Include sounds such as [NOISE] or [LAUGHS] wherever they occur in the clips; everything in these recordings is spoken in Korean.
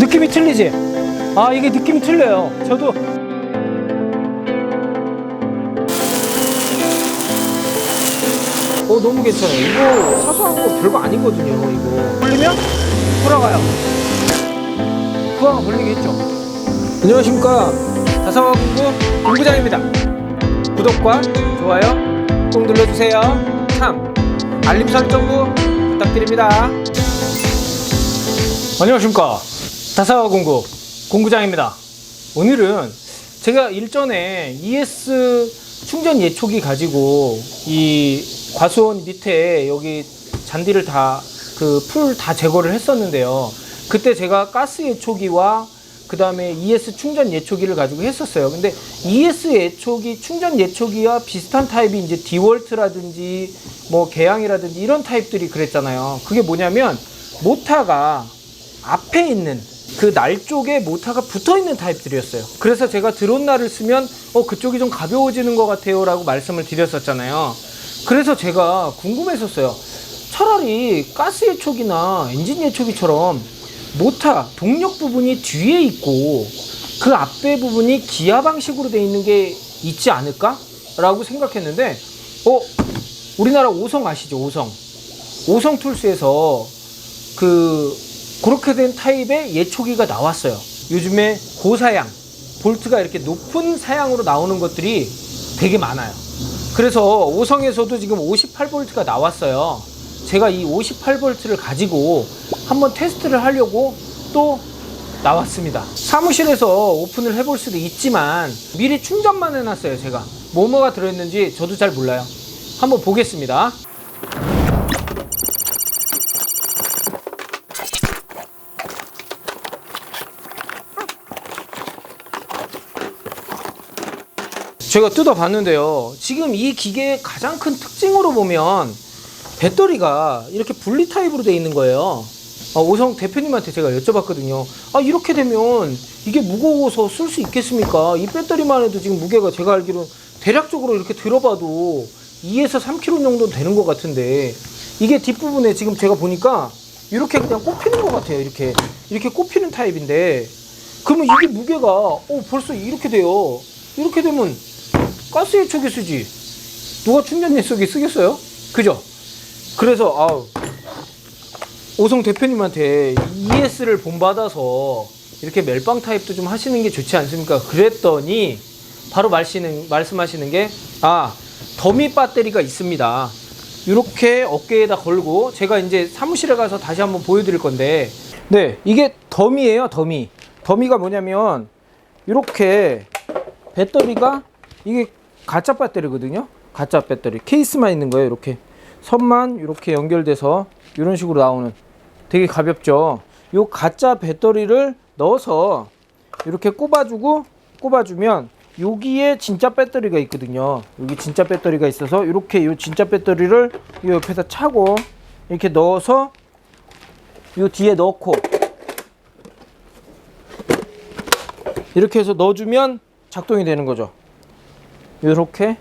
느낌이 틀리지? 아 이게 느낌이 틀려요. 저도 어 너무 괜찮아요. 이거 사소한 거 별거 아니거든요. 이거 걸리면 돌아가요. 후화가 걸리겠죠. 안녕하십니까 다사와공부 공부장입니다. 구독과 좋아요 꼭 눌러주세요. 참 알림 설정도 부탁드립니다. 안녕하십니까 다사와 공구 공구장입니다. 오늘은 제가 일전에 ES 충전 예초기 가지고 이 과수원 밑에 여기 잔디를 다 그 풀 다 제거를 했었는데요. 그때 제가 가스 예초기와 그 다음에 ES 충전 예초기를 가지고 했었어요. 근데 ES 예초기, 충전 예초기와 비슷한 타입이 이제 디월트라든지 뭐 개양이라든지 이런 타입들이 그랬잖아요. 그게 뭐냐면 모타가 앞에 있는 그 날 쪽에 모타가 붙어 있는 타입들이었어요. 그래서 제가 드론 날을 쓰면 어 그쪽이 좀 가벼워지는 것 같아요라고 말씀을 드렸었잖아요. 그래서 제가 궁금했었어요. 차라리 가스 예초기나 엔진 예초기처럼 모타 동력 부분이 뒤에 있고 그 앞에 부분이 기아 방식으로 되어 있는 게 있지 않을까라고 생각했는데 어 우리나라 오성 아시죠 오성 오성 툴스에서 그 그렇게 된 타입의 예초기가 나왔어요. 요즘에 고사양, 볼트가 이렇게 높은 사양으로 나오는 것들이 되게 많아요. 그래서 오성에서도 지금 58볼트가 나왔어요. 제가 이 58볼트를 가지고 한번 테스트를 하려고 또 나왔습니다. 사무실에서 오픈을 해볼 수도 있지만 미리 충전만 해놨어요. 제가 뭐뭐가 들어있는지 저도 잘 몰라요. 한번 보겠습니다. 제가 뜯어봤는데요. 지금 이 기계의 가장 큰 특징으로 보면 배터리가 이렇게 분리 타입으로 되어 있는 거예요. 아, 오성 대표님한테 제가 여쭤봤거든요. 아, 이렇게 되면 이게 무거워서 쓸 수 있겠습니까? 이 배터리만 해도 지금 무게가 제가 알기로 대략적으로 이렇게 들어봐도 2에서 3kg 정도 되는 것 같은데 이게 뒷부분에 지금 제가 보니까 이렇게 그냥 꼽히는 것 같아요. 이렇게. 이렇게 꼽히는 타입인데 그러면 이게 무게가 어, 벌써 이렇게 돼요. 이렇게 되면 가스 예초기 쓰지. 누가 충전 예초기 쓰겠어요? 그죠? 그래서 아우 오성 대표님한테 ES를 본받아서 이렇게 멜빵 타입도 좀 하시는 게 좋지 않습니까? 그랬더니 바로 말씀하시는, 말씀하시는 게 아, 더미 배터리가 있습니다. 이렇게 어깨에다 걸고 제가 이제 사무실에 가서 다시 한번 보여드릴 건데 네, 이게 더미예요, 더미. 더미가 뭐냐면 이렇게 배터리가 이게 가짜 배터리거든요. 가짜 배터리 케이스만 있는 거예요. 이렇게 선만 이렇게 연결돼서 이런 식으로 나오는 되게 가볍죠. 요 가짜 배터리를 넣어서 이렇게 꼽아주고 꼽아주면 여기에 진짜 배터리가 있거든요. 여기 진짜 배터리가 있어서 이렇게 요 진짜 배터리를 요 옆에다 차고 이렇게 넣어서 요 뒤에 넣고 이렇게 해서 넣어주면 작동이 되는 거죠. 이렇게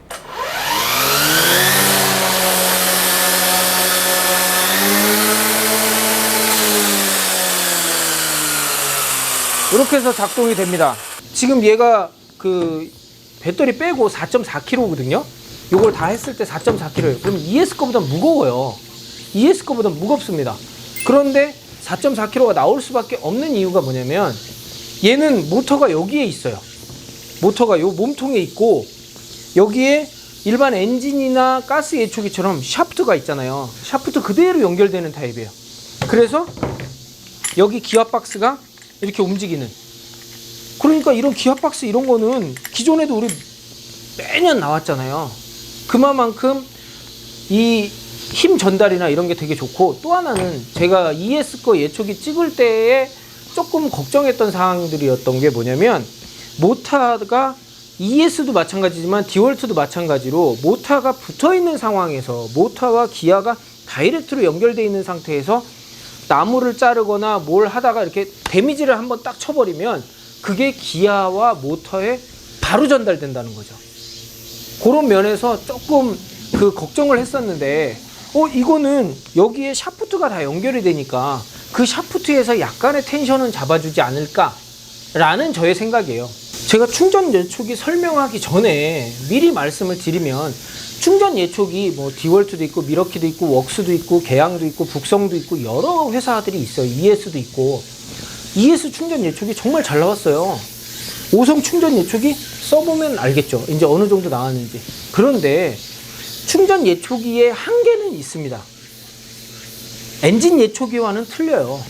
이렇게 해서 작동이 됩니다. 지금 얘가 그 배터리 빼고 4.4kg거든요. 이걸 다 했을 때 4.4kg예요. 그럼 ES 거보다 무거워요. ES 거보다 무겁습니다. 그런데 4.4kg가 나올 수밖에 없는 이유가 뭐냐면 얘는 모터가 여기에 있어요. 모터가 요 몸통에 있고 여기에 일반 엔진이나 가스 예초기처럼 샤프트가 있잖아요. 샤프트 그대로 연결되는 타입이에요. 그래서 여기 기아 박스가 이렇게 움직이는. 그러니까 이런 기아 박스 이런 거는 기존에도 우리 매년 나왔잖아요. 그만큼 이 힘 전달이나 이런 게 되게 좋고 또 하나는 제가 ES 거 예초기 찍을 때에 조금 걱정했던 사항들이었던 게 뭐냐면 모타가 ES도 마찬가지지만 디월트도 마찬가지로 모타가 붙어 있는 상황에서 모타와 기아가 다이렉트로 연결되어 있는 상태에서 나무를 자르거나 뭘 하다가 이렇게 데미지를 한번 딱 쳐버리면 그게 기아와 모터에 바로 전달된다는 거죠. 그런 면에서 조금 그 걱정을 했었는데 어 이거는 여기에 샤프트가 다 연결이 되니까 그 샤프트에서 약간의 텐션은 잡아주지 않을까라는 저의 생각이에요. 제가 충전 예촉이 설명하기 전에 미리 말씀을 드리면 충전 예촉이 뭐 디월트도 있고 미러키도 있고 웍스도 있고 개양도 있고 북성도 있고 여러 회사들이 있어요. ES도 있고 ES 충전 예촉이 정말 잘 나왔어요. 오성 충전 예촉이 써보면 알겠죠. 이제 어느 정도 나왔는지. 그런데 충전 예초기의 한계는 있습니다. 엔진 예초기와는 틀려요.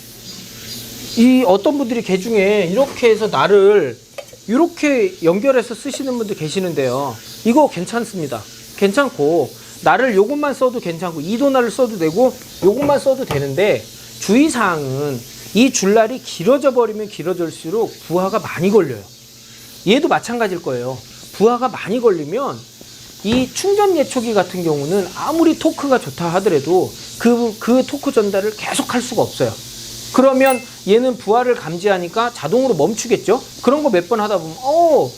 이 어떤 분들이 개 중에 이렇게 해서 나를 이렇게 연결해서 쓰시는 분들 계시는데요. 이거 괜찮습니다. 괜찮고 나를 요것만 써도 괜찮고 이도나를 써도 되고 요것만 써도 되는데 주의사항은 이 줄날이 길어져 버리면 길어질수록 부하가 많이 걸려요. 얘도 마찬가지일 거예요. 부하가 많이 걸리면 이 충전 예초기 같은 경우는 아무리 토크가 좋다 하더라도 그, 그 토크 전달을 계속 할 수가 없어요. 그러면 얘는 부하를 감지하니까 자동으로 멈추겠죠? 그런 거 몇 번 하다 보면, 어,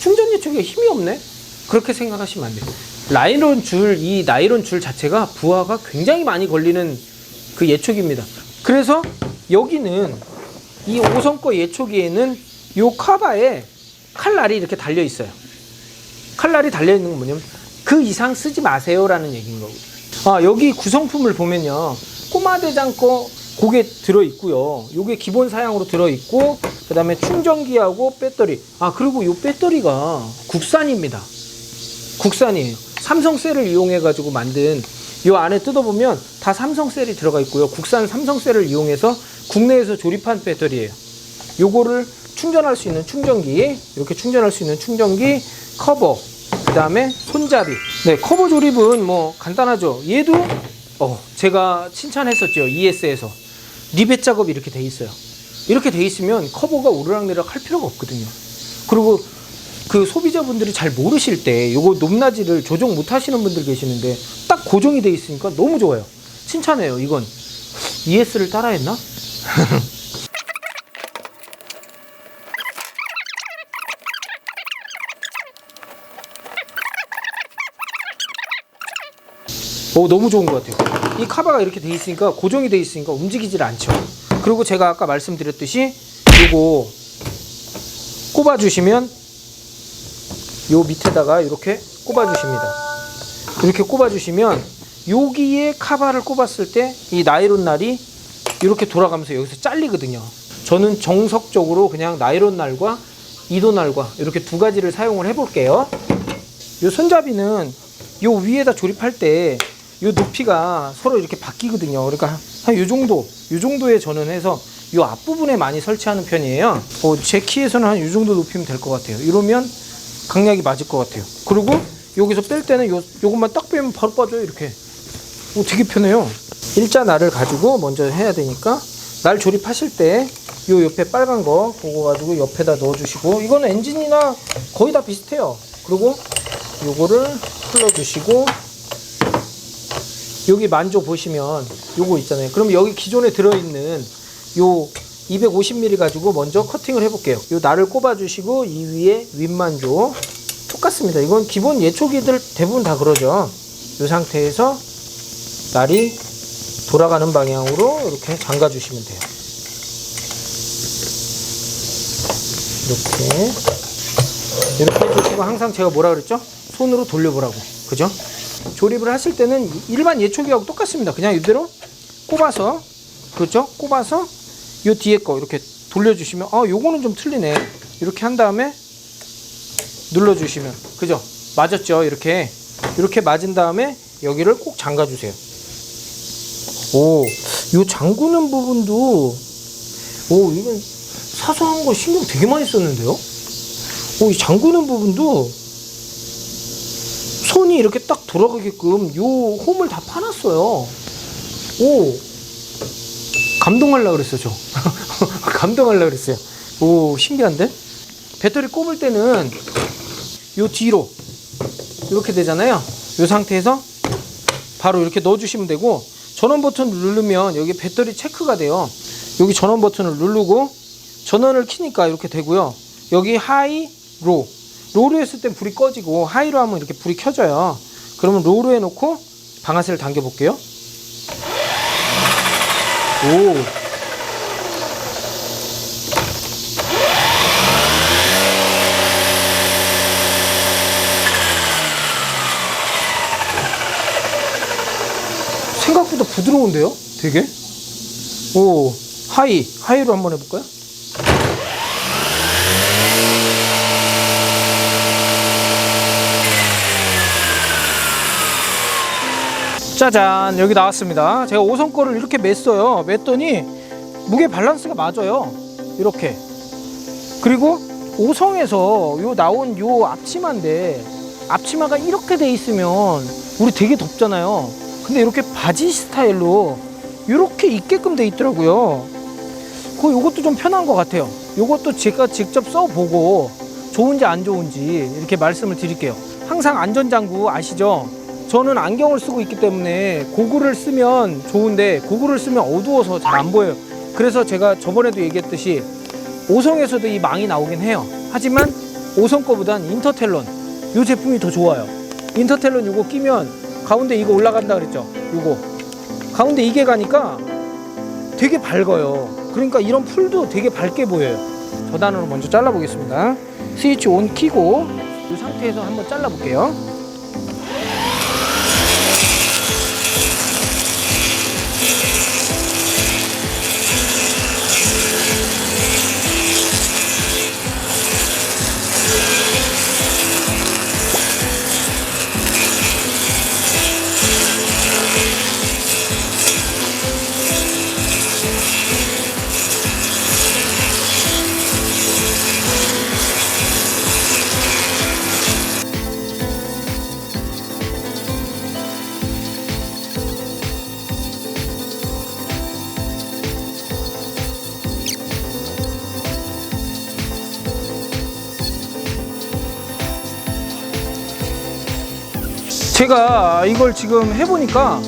충전 예초기가 힘이 없네? 그렇게 생각하시면 안 돼요. 라이론 줄, 이 나이론 줄 자체가 부하가 굉장히 많이 걸리는 그 예초기입니다. 그래서 여기는 이 5성 거 예초기에는 요 카바에 칼날이 이렇게 달려 있어요. 칼날이 달려 있는 건 뭐냐면 그 이상 쓰지 마세요라는 얘기인 거고. 아, 여기 구성품을 보면요. 꼬마 대장 거 고게 들어 있고요. 요게 기본 사양으로 들어 있고 그 다음에 충전기하고 배터리. 아, 그리고 요 배터리가 국산입니다. 국산이에요. 삼성셀을 이용해 가지고 만든 요 안에 뜯어보면 다 삼성셀이 들어가 있고요. 국산 삼성셀을 이용해서 국내에서 조립한 배터리예요. 요거를 충전할 수 있는 충전기, 이렇게 충전할 수 있는 충전기, 커버, 그 다음에 손잡이. 네, 커버 조립은 뭐 간단하죠. 얘도, 어, 제가 칭찬했었죠. ES에서. 리벳 작업이 이렇게 돼 있어요. 이렇게 돼 있으면 커버가 오르락내리락 할 필요가 없거든요. 그리고 그 소비자분들이 잘 모르실 때 요거 높낮이를 조정 못 하시는 분들 계시는데 딱 고정이 돼 있으니까 너무 좋아요. 칭찬해요, 이건. ES를 따라했나? 오 [LAUGHS] 너무 좋은 것 같아요. 이 카바가 이렇게 돼 있으니까 고정이 돼 있으니까 움직이질 않죠. 그리고 제가 아까 말씀드렸듯이 요거 꼽아 주시면 요 밑에다가 이렇게 꼽아 주십니다. 이렇게 꼽아 주시면 여기에 카바를 꼽았을 때 이 나이론 날이 이렇게 돌아가면서 여기서 잘리거든요. 저는 정석적으로 그냥 나이론 날과 이도 날과 이렇게 두 가지를 사용을 해 볼게요. 요 손잡이는 요 위에다 조립할 때 요 높이가 서로 이렇게 바뀌거든요. 그러니까 한 요 정도, 요 정도에 저는 해서 요 앞부분에 많이 설치하는 편이에요. 어, 제 키에서는 한 요 정도 높이면 될 것 같아요. 이러면 강약이 맞을 것 같아요. 그리고 여기서 뺄 때는 요, 요것만 딱 빼면 바로 빠져요. 이렇게. 오, 되게 편해요. 일자 날을 가지고 먼저 해야 되니까 날 조립하실 때 요 옆에 빨간 거 그거 가지고 옆에다 넣어주시고 이거는 엔진이나 거의 다 비슷해요. 그리고 요거를 풀러주시고 여기 만져 보시면 요거 있잖아요. 그럼 여기 기존에 들어있는 요 250mm 가지고 먼저 커팅을 해볼게요. 요 날을 꼽아주시고 이 위에 윗만조 똑같습니다. 이건 기본 예초기들 대부분 다 그러죠. 이 상태에서 날이 돌아가는 방향으로 이렇게 잠가 주시면 돼요. 이렇게 이렇게 해주시고 항상 제가 뭐라 그랬죠? 손으로 돌려보라고 그죠? 조립을 하실 때는 일반 예초기하고 똑같습니다. 그냥 이대로 꼽아서 그렇죠? 꼽아서 요 뒤에 거 이렇게 돌려주시면 아 요거는 좀 틀리네 이렇게 한 다음에 눌러주시면 그죠? 맞았죠? 이렇게 이렇게 맞은 다음에 여기를 꼭 잠가 주세요. 오, 요 잠그는 부분도 오 이건 사소한 거 신경 되게 많이 썼는데요. 오, 이 잠그는 부분도 손이 이렇게 딱 돌아가게끔 요 홈을 다 파놨어요. 오, 감동하려 그랬어요, 저. [LAUGHS] 감동하려 그랬어요. 오, 신기한데? 배터리 꼽을 때는 요 뒤로 이렇게 되잖아요. 요 상태에서 바로 이렇게 넣어주시면 되고 전원 버튼을 누르면 여기 배터리 체크가 돼요. 여기 전원 버튼을 누르고 전원을 키니까 이렇게 되고요. 여기 하이, 로. 로로 했을 땐 불이 꺼지고 하이로 하면 이렇게 불이 켜져요. 그러면 로로 해놓고 방아쇠를 당겨 볼게요. 오. 생각보다 부드러운데요? 되게? 오, 하이. 하이로 한번 해볼까요? 짜잔 여기 나왔습니다. 제가 5선 거를 이렇게 맸어요. 맸더니 무게 밸런스가 맞아요. 이렇게. 그리고 5성에서 요 나온 요 앞치마인데 앞치마가 이렇게 돼 있으면 우리 되게 덥잖아요. 근데 이렇게 바지 스타일로 이렇게 입게끔 돼 있더라고요. 그 요것도 좀 편한 것 같아요. 요것도 제가 직접 써보고 좋은지 안 좋은지 이렇게 말씀을 드릴게요. 항상 안전장구 아시죠? 저는 안경을 쓰고 있기 때문에 고글을 쓰면 좋은데 고글을 쓰면 어두워서 잘 안 보여요. 그래서 제가 저번에도 얘기했듯이 5성에서도 이 망이 나오긴 해요. 하지만 5성 거보단 인터텔론 이 제품이 더 좋아요. 인터텔론 이거 끼면 가운데 이거 올라간다 그랬죠. 이거 가운데 이게 가니까 되게 밝아요. 그러니까 이런 풀도 되게 밝게 보여요. 저단으로 먼저 잘라 보겠습니다. 스위치 온 키고 이 상태에서 한번 잘라 볼게요. 제가 이걸 지금 해보니까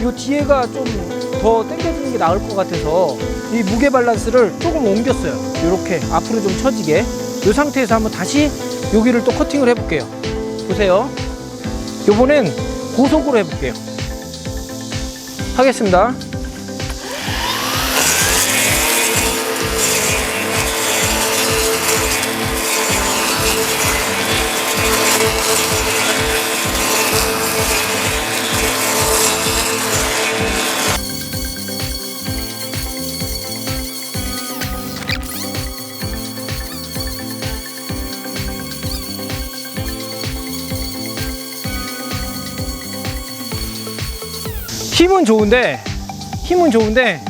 이 뒤에가 좀 더 당겨주는 게 나을 것 같아서 이 무게 밸런스를 조금 옮겼어요. 이렇게 앞으로 좀 처지게. 이 상태에서 한번 다시 여기를 또 커팅을 해볼게요. 보세요. 요번엔 고속으로 해볼게요. 하겠습니다. 힘은 좋은데 힘은 좋은데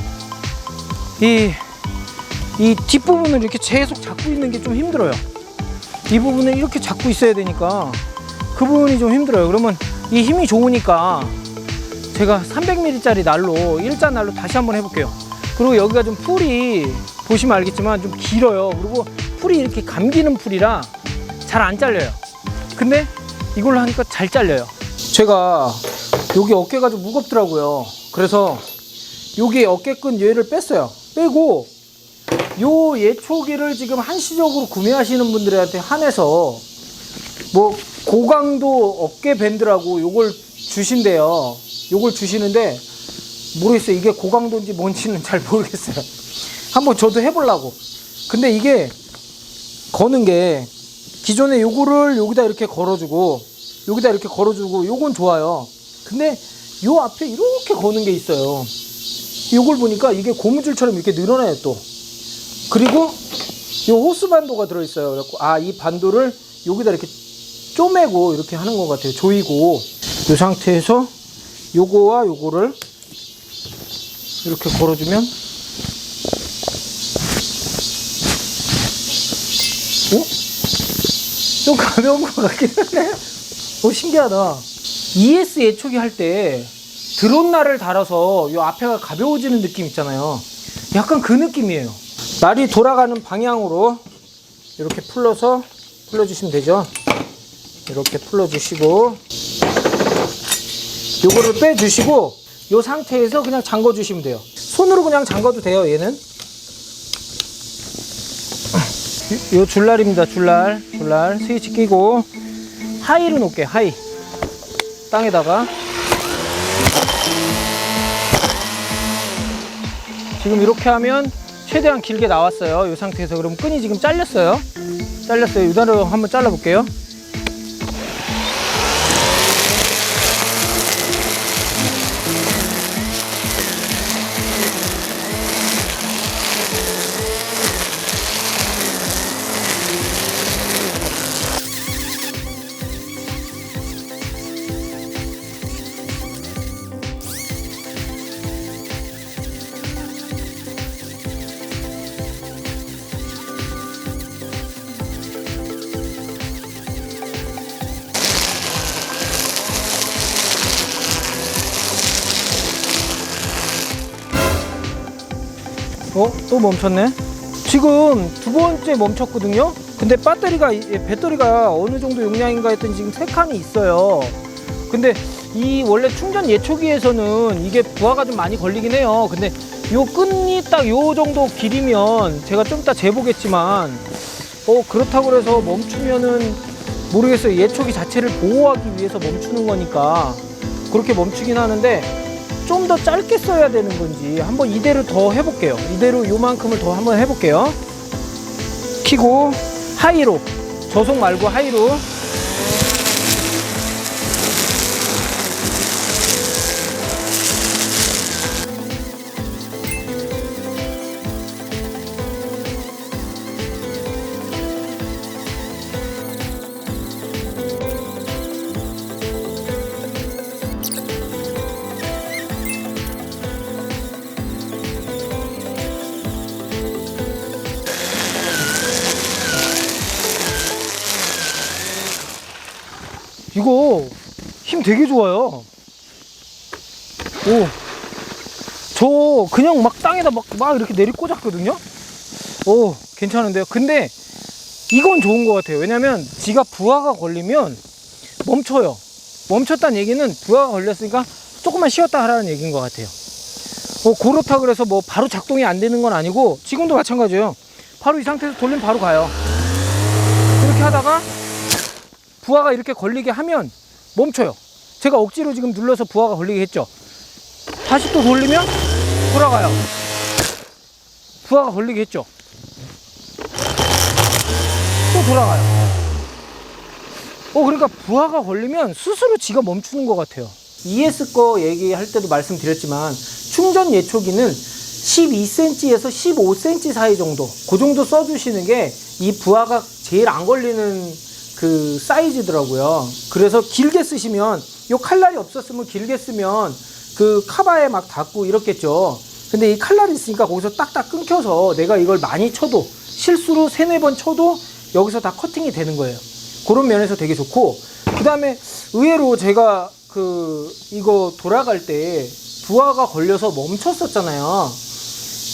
이, 이 뒷부분을 이렇게 계속 잡고 있는 게 좀 힘들어요. 이 부분을 이렇게 잡고 있어야 되니까 그 부분이 좀 힘들어요. 그러면 이 힘이 좋으니까 제가 300ml짜리 날로 일자 날로 다시 한번 해볼게요. 그리고 여기가 좀 풀이 보시면 알겠지만 좀 길어요. 그리고 풀이 이렇게 감기는 풀이라 잘 안 잘려요. 근데 이걸로 하니까 잘 잘려요. 제가 여기 어깨가 좀 무겁더라고요. 그래서 여기 어깨끈 얘를 뺐어요. 빼고 요 예초기를 지금 한시적으로 구매하시는 분들한테 한해서 뭐 고강도 어깨 밴드라고 요걸 주신대요. 요걸 주시는데 모르겠어요. 이게 고강도인지 뭔지는 잘 모르겠어요. 한번 저도 해보려고. 근데 이게 거는 게 기존에 요거를 여기다 이렇게 걸어주고 여기다 이렇게 걸어주고 요건 좋아요. 근데 요 앞에 이렇게 거는 게 있어요. 요걸 보니까 이게 고무줄처럼 이렇게 늘어나요 또. 그리고 요 호스 반도가 들어있어요. 그래갖고 아 이 반도를 여기다 이렇게 쪼매고 이렇게 하는 것 같아요. 조이고 이 상태에서 요거와 요거를 이렇게 걸어주면 어? 좀 가벼운 것 같긴 한데 오 신기하다 ES 예초기 할 때 드론 날을 달아서 요 앞에가 가벼워지는 느낌 있잖아요. 약간 그 느낌이에요. 날이 돌아가는 방향으로 이렇게 풀러서 풀러주시면 되죠. 이렇게 풀러주시고 요거를 빼주시고 요 상태에서 그냥 잠궈 주시면 돼요. 손으로 그냥 잠궈도 돼요 얘는. 요 줄날입니다 줄날. 줄날. 스위치 끼고. 하이로 놓을게 하이 땅에다가 지금 이렇게 하면 최대한 길게 나왔어요. 이 상태에서 그럼 끈이 지금 잘렸어요. 잘렸어요. 유단으로 한번 잘라 볼게요. 또 멈췄네? 지금 두 번째 멈췄거든요? 근데 배터리가, 이- 배터리가 어느 정도 용량인가 했더니 지금 세 칸이 있어요. 근데 이 원래 충전 예초기에서는 이게 부하가 좀 많이 걸리긴 해요. 근데 요 끈이 딱 요 정도 길이면 제가 좀 이따 재보겠지만 어, 그렇다고 해서 멈추면은 모르겠어요. 예초기 자체를 보호하기 위해서 멈추는 거니까 그렇게 멈추긴 하는데 좀 더 짧게 써야 되는 건지 한번 이대로 더 해볼게요. 이대로 요만큼을 더 한번 해볼게요. 키고 하이로 저속 말고 하이로 이거 힘 되게 좋아요. 오. 저 그냥 막 땅에다 막, 막 이렇게 내리 꽂았거든요. 오, 괜찮은데요. 근데 이건 좋은 것 같아요. 왜냐면 지가 부하가 걸리면 멈춰요. 멈췄다는 얘기는 부하가 걸렸으니까 조금만 쉬었다 하라는 얘기인 것 같아요. 어, 그렇다 그래서 뭐 바로 작동이 안 되는 건 아니고 지금도 마찬가지예요. 바로 이 상태에서 돌리면 바로 가요. 이렇게 하다가 부하가 이렇게 걸리게 하면 멈춰요. 제가 억지로 지금 눌러서 부하가 걸리게 했죠. 다시 또 돌리면 돌아가요. 부하가 걸리게 했죠. 또 돌아가요. 어, 그러니까 부하가 걸리면 스스로 지가 멈추는 것 같아요. ES 거 얘기할 때도 말씀드렸지만 충전 예초기는 12cm에서 15cm 사이 정도, 그 정도 써주시는 게 이 부하가 제일 안 걸리는 그 사이즈더라고요. 그래서 길게 쓰시면 요 칼날이 없었으면 길게 쓰면 그 카바에 막 닿고 이렇겠죠. 근데 이 칼날이 있으니까 거기서 딱딱 끊겨서 내가 이걸 많이 쳐도 실수로 세네 번 쳐도 여기서 다 커팅이 되는 거예요. 그런 면에서 되게 좋고 그 다음에 의외로 제가 그 이거 돌아갈 때 부하가 걸려서 멈췄었잖아요.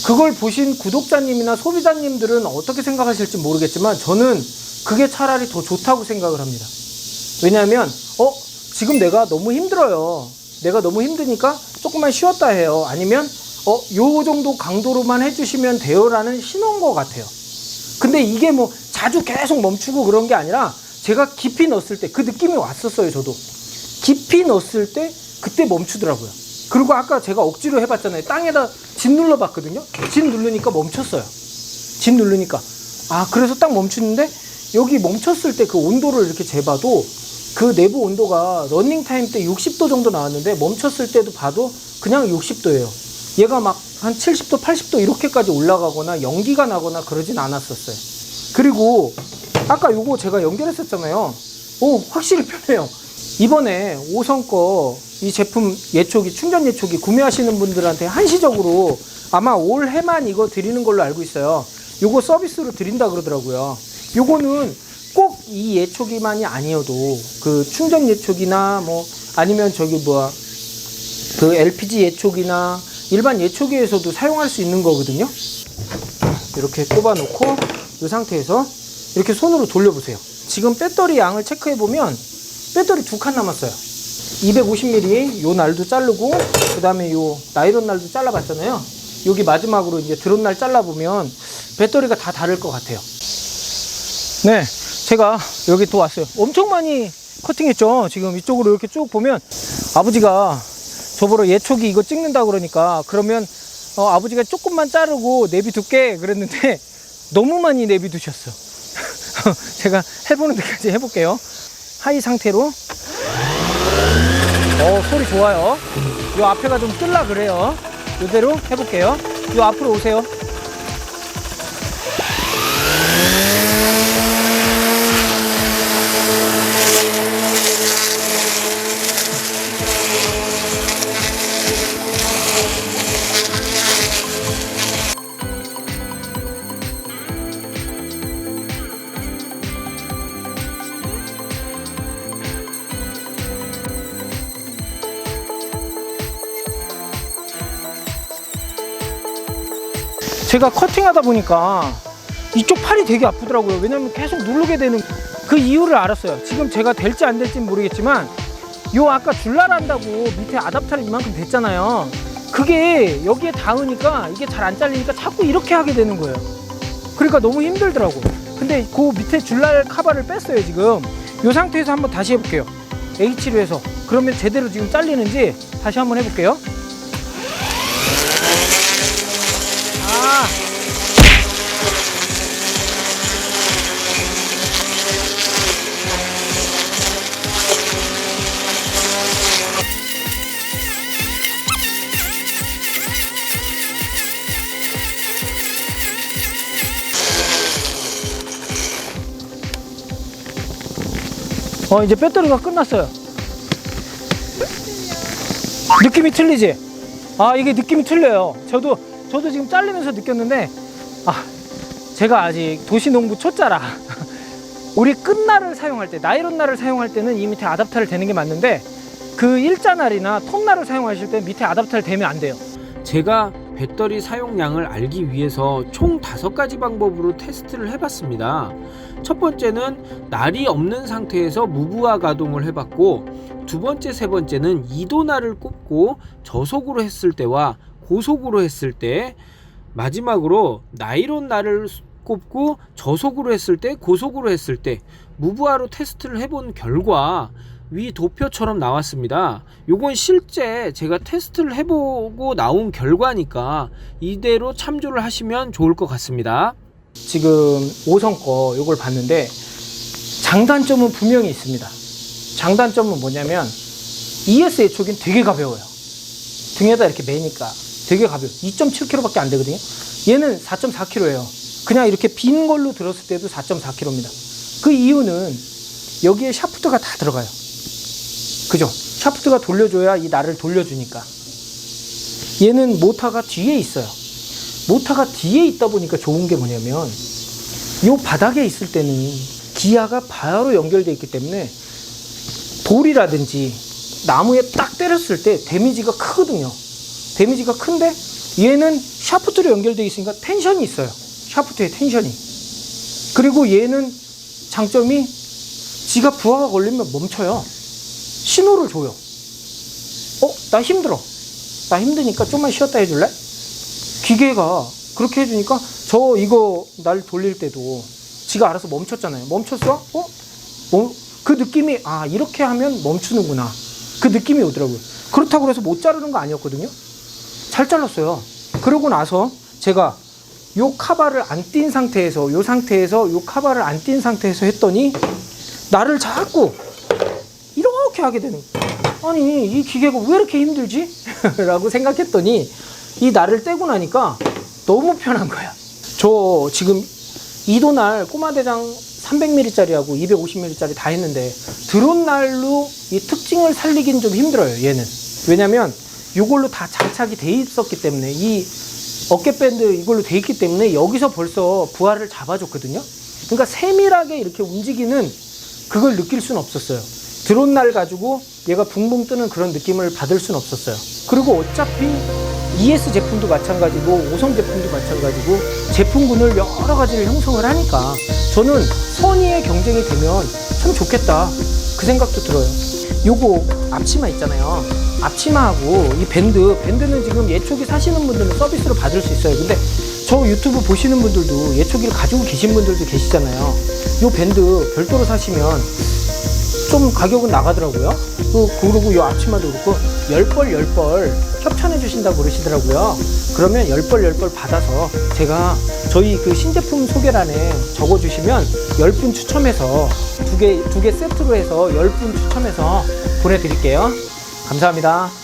그걸 보신 구독자님이나 소비자님들은 어떻게 생각하실지 모르겠지만 저는 그게 차라리 더 좋다고 생각을 합니다. 왜냐하면 어 지금 내가 너무 힘들어요. 내가 너무 힘드니까 조금만 쉬었다 해요. 아니면 어 요 정도 강도로만 해주시면 돼요라는 신호인 것 같아요. 근데 이게 뭐 자주 계속 멈추고 그런 게 아니라 제가 깊이 넣었을 때 그 느낌이 왔었어요. 저도 깊이 넣었을 때 그때 멈추더라고요. 그리고 아까 제가 억지로 해봤잖아요. 땅에다 진 눌러 봤거든요. 진 누르니까 멈췄어요. 진 누르니까 아 그래서 딱 멈추는데 여기 멈췄을 때 그 온도를 이렇게 재봐도 그 내부 온도가 러닝 타임 때 60도 정도 나왔는데 멈췄을 때도 봐도 그냥 60도예요. 얘가 막 한 70도, 80도 이렇게까지 올라가거나 연기가 나거나 그러진 않았었어요. 그리고 아까 요거 제가 연결했었잖아요. 오, 확실히 편해요. 이번에 5성 거 이 제품 예초기, 충전 예초기 구매하시는 분들한테 한시적으로 아마 올해만 이거 드리는 걸로 알고 있어요. 요거 서비스로 드린다 그러더라고요. 요거는 꼭 이 예초기만이 아니어도 그 충전 예초기나 뭐 아니면 저기 뭐야 그 LPG 예초기나 일반 예초기에서도 사용할 수 있는 거거든요. 이렇게 꼽아 놓고 이 상태에서 이렇게 손으로 돌려보세요. 지금 배터리 양을 체크해 보면 배터리 두 칸 남았어요. 250ml 요 날도 자르고 그 다음에 요 나이론 날도 잘라봤잖아요. 여기 마지막으로 이제 드론 날 잘라보면 배터리가 다 다를 것 같아요. 네, 제가 여기 또 왔어요. 엄청 많이 커팅했죠. 지금 이쪽으로 이렇게 쭉 보면 아버지가 저보러 예초기 이거 찍는다 그러니까 그러면 어, 아버지가 조금만 자르고 내비둘게 그랬는데 [LAUGHS] 너무 많이 내비 두셨어. [LAUGHS] 제가 해보는 데까지 해볼게요. 하이 상태로. 어, 소리 좋아요. 요 앞에가 좀 뜰라 그래요. 이대로 해볼게요. 요 앞으로 오세요. 제가 커팅하다 보니까 이쪽 팔이 되게 아프더라고요. 왜냐면 계속 누르게 되는 그 이유를 알았어요. 지금 제가 될지 안 될지는 모르겠지만 요 아까 줄날한다고 밑에 아답터를 이만큼 됐잖아요. 그게 여기에 닿으니까 이게 잘 안 잘리니까 자꾸 이렇게 하게 되는 거예요. 그러니까 너무 힘들더라고. 근데 그 밑에 줄날 카바를 뺐어요 지금. 요 상태에서 한번 다시 해볼게요. H로 해서 그러면 제대로 지금 잘리는지 다시 한번 해볼게요. 어 이제 배터리가 끝났어요. 느낌이 틀리지? 아 이게 느낌이 틀려요. 저도 저도 지금 잘리면서 느꼈는데 아 제가 아직 도시농부 초짜라 [LAUGHS] 우리 끝날을 사용할 때 나이론 날을 사용할 때는 이 밑에 아답터를 대는 게 맞는데 그 일자 날이나 톱 날을 사용하실 때 밑에 아답터를 대면 안 돼요. 제가 배터리 사용량을 알기 위해서 총 다섯 가지 방법으로 테스트를 해봤습니다. 첫 번째는 날이 없는 상태에서 무부하 가동을 해봤고, 두 번째, 세 번째는 이도날을 꼽고 저속으로 했을 때와 고속으로 했을 때, 마지막으로 나이론 날을 꼽고 저속으로 했을 때, 고속으로 했을 때, 무부하로 테스트를 해본 결과 위 도표처럼 나왔습니다. 요건 실제 제가 테스트를 해보고 나온 결과니까 이대로 참조를 하시면 좋을 것 같습니다. 지금 5성 거 요걸 봤는데 장단점은 분명히 있습니다. 장단점은 뭐냐면 ES의 촉인 되게 가벼워요. 등에다 이렇게 매니까 되게 가벼워. 2.7kg밖에 안 되거든요. 얘는 4.4kg예요. 그냥 이렇게 빈 걸로 들었을 때도 4.4kg입니다. 그 이유는 여기에 샤프트가 다 들어가요. 그죠? 샤프트가 돌려줘야 이 날을 돌려주니까. 얘는 모터가 뒤에 있어요. 모터가 뒤에 있다 보니까 좋은 게 뭐냐면 요 바닥에 있을 때는 기아가 바로 연결되어 있기 때문에 돌이라든지 나무에 딱 때렸을 때 데미지가 크거든요. 데미지가 큰데 얘는 샤프트로 연결되어 있으니까 텐션이 있어요. 샤프트에 텐션이. 그리고 얘는 장점이 지가 부하가 걸리면 멈춰요. 신호를 줘요. 어? 나 힘들어. 나 힘드니까 좀만 쉬었다 해줄래? 기계가 그렇게 해주니까 저 이거 날 돌릴 때도 지가 알아서 멈췄잖아요. 멈췄어? 어? 어? 그 느낌이 아 이렇게 하면 멈추는구나. 그 느낌이 오더라고요. 그렇다고 해서 못 자르는 거 아니었거든요. 잘 잘랐어요. 그러고 나서 제가 요 카바를 안 띈 상태에서 요 상태에서 요 카바를 안 띈 상태에서 했더니 나를 자꾸 이렇게 하게 되는 거예요. 아니 이 기계가 왜 이렇게 힘들지? [LAUGHS] 라고 생각했더니 이 날을 떼고 나니까 너무 편한 거야. 저 지금 이도날 꼬마대장 300ml짜리하고 250ml짜리 다 했는데 드론 날로 이 특징을 살리긴 좀 힘들어요. 얘는 왜냐면 이걸로 다 장착이 돼 있었기 때문에 이 어깨 밴드 이걸로 돼 있기 때문에 여기서 벌써 부하를 잡아줬거든요. 그러니까 세밀하게 이렇게 움직이는 그걸 느낄 수는 없었어요. 드론 날 가지고 얘가 붕붕 뜨는 그런 느낌을 받을 수는 없었어요. 그리고 어차피 ES 제품도 마찬가지고 5성 제품도 마찬가지고 제품군을 여러 가지를 형성을 하니까 저는 선의의 경쟁이 되면 참 좋겠다 그 생각도 들어요. 요거 앞치마 있잖아요. 앞치마하고 이 밴드, 밴드는 지금 예초기 사시는 분들은 서비스로 받을 수 있어요. 근데 저 유튜브 보시는 분들도 예초기를 가지고 계신 분들도 계시잖아요. 요 밴드 별도로 사시면 좀 가격은 나가더라고요. 그, 그리고 이 앞치마도 그렇고, 열 벌, 열벌 협찬해 주신다고 그러시더라고요. 그러면 10벌 10벌 받아서 제가 저희 그 신제품 소개란에 적어주시면 10분 추첨해서 두 개, 두 개 세트로 해서 10분 추첨해서 보내드릴게요. 감사합니다.